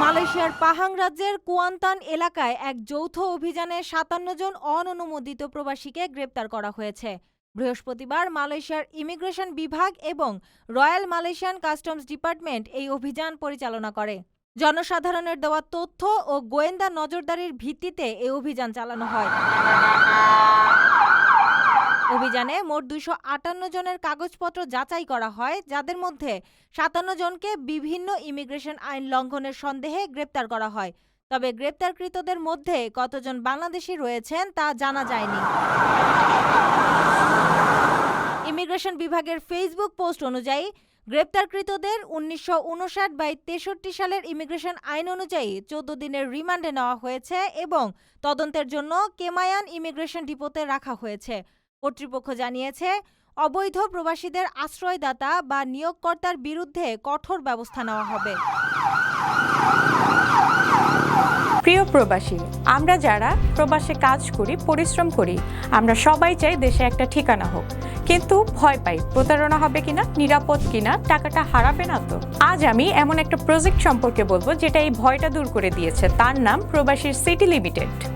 মালয়েশিয়ার পাহাং রাজ্যের কুয়ান্তান এলাকায় এক যৌথ অভিযানে সাতান্ন জন অননুমোদিত প্রবাসীকে গ্রেপ্তার করা হয়েছে। বৃহস্পতিবার মালয়েশিয়ার ইমিগ্রেশন বিভাগ এবং রয়্যাল মালয়েশিয়ান কাস্টমস ডিপার্টমেন্ট এই অভিযান পরিচালনা করে। জনসাধারণের দেওয়া তথ্য ও গোয়েন্দা নজরদারির ভিত্তিতে এই অভিযান চালানো হয়। অভিযানে মোট দুইশো আটান্ন জনের কাগজপত্র যাচাই করা হয়, যাদের মধ্যে সাতান্ন জনকে বিভিন্ন ইমিগ্রেশন আইন লঙ্ঘনের সন্দেহে গ্রেপ্তার করা হয়। তবে গ্রেপ্তারকৃতদের মধ্যে কতজন বাংলাদেশি রয়েছেন তা জানা যায়নি। ইমিগ্রেশন বিভাগের ফেসবুক পোস্ট অনুযায়ী, গ্রেপ্তারকৃতদের উনিশশো উনষাট বাই তেষট্টি সালের ইমিগ্রেশন আইন অনুযায়ী চোদ্দ দিনের রিমান্ডে নেওয়া হয়েছে এবং তদন্তের জন্য কেমায়ান ইমিগ্রেশন ডিপোতে রাখা হয়েছে। কর্তৃপক্ষ জানিয়েছে, অবৈধ প্রবাসীদের আশ্রয়দাতা বা নিয়োগকর্তার বিরুদ্ধে কঠোর ব্যবস্থা নেওয়া হবে। প্রিয় প্রবাসী, আমরা যারা প্রবাসে কাজ করি, পরিশ্রম করি, আমরা সবাই চাই দেশে একটা ঠিকানা হোক। কিন্তু ভয় পাই, প্রতারণা হবে কিনা, নিরাপদ কিনা, টাকাটা হারাবে না তো? আজ আমি এমন একটা প্রজেক্ট সম্পর্কে বলব, যেটা এই ভয়টা দূর করে দিয়েছে। তার নাম প্রবাসীর সিটি লিমিটেড।